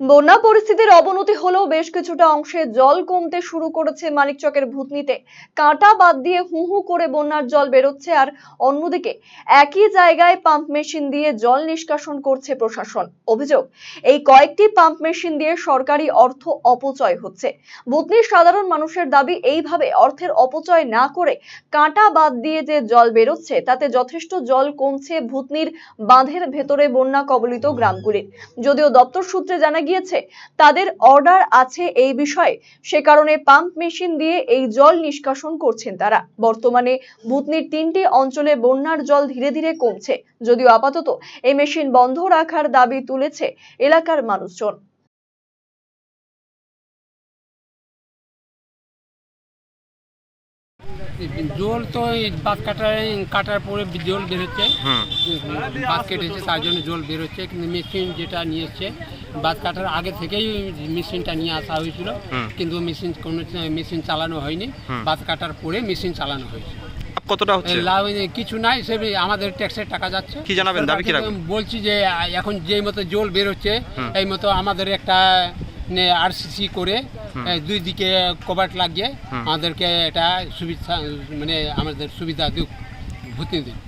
বন্যা পরিস্থিতির অবনতি হলেও বেশ কিছুটা অংশে জল কমতে শুরু করেছে মানিকচকের ভূতনিতে। কাঁটা বাদ দিয়ে হু হু করে বন্যার জল বেরোচ্ছে আর অন্যদিকে একই জায়গায় পাম্প মেশিন দিয়ে জল নিষ্কাশন করছে প্রশাসন। অভিযোগ, এই কয়েকটি পাম্প মেশিন দিয়ে সরকারি অর্থ অপচয় হচ্ছে। ভূতনির সাধারণ মানুষের দাবি, এইভাবে অর্থের অপচয় না করে কাঁটা বাদ দিয়ে যে জল বেরোচ্ছে, তাতে যথেষ্ট জল কমছে ভূতনির বাঁধের ভেতরে বন্যা কবলিত গ্রামগুলির। যদিও দপ্তর সূত্রে জানা গিয়েছে। তাদের অর্ডার আছে এই বিষয়ে। সে কারণে পাম্প মেশিন দিয়ে এই জল নিষ্কাশন করছেন তারা। বর্তমানে বুতনির তিনটি অঞ্চলে বন্যার জল ধীরে ধীরে কমছে। যদিও আপাতত এই মেশিন বন্ধ রাখার দাবি তুলেছে এলাকার মানুষজন। জল তো এই বাঁধ কাটার কাটার পরে জল বেরোচ্ছে বাঁধ কেটেছে তার জন্য জল বেরোচ্ছে কিন্তু মেশিন যেটা নিয়ে এসছে বাঁধ কাটার আগে থেকেই মেশিনটা নিয়ে আসা হয়েছিল। কিন্তু মেশিন কোনো মেশিন চালানো হয়নি। বাঁধ কাটার পরে মেশিন চালানো হয়েছে। কতটা হচ্ছে? লাভ কিছু নাই সে আমাদের ট্যাক্সের টাকা যাচ্ছে। কি জানাবেন? দাবি কি রাখবেন? বলছি যে এখন যেই মতো জল বেরোচ্ছে এই মতো আমাদের একটা আরসিসি করে দুই দিকে কবাট লাগিয়ে আমাদেরকে এটা সুবিধা মানে আমাদের সুবিধা দিক ভূতি দিন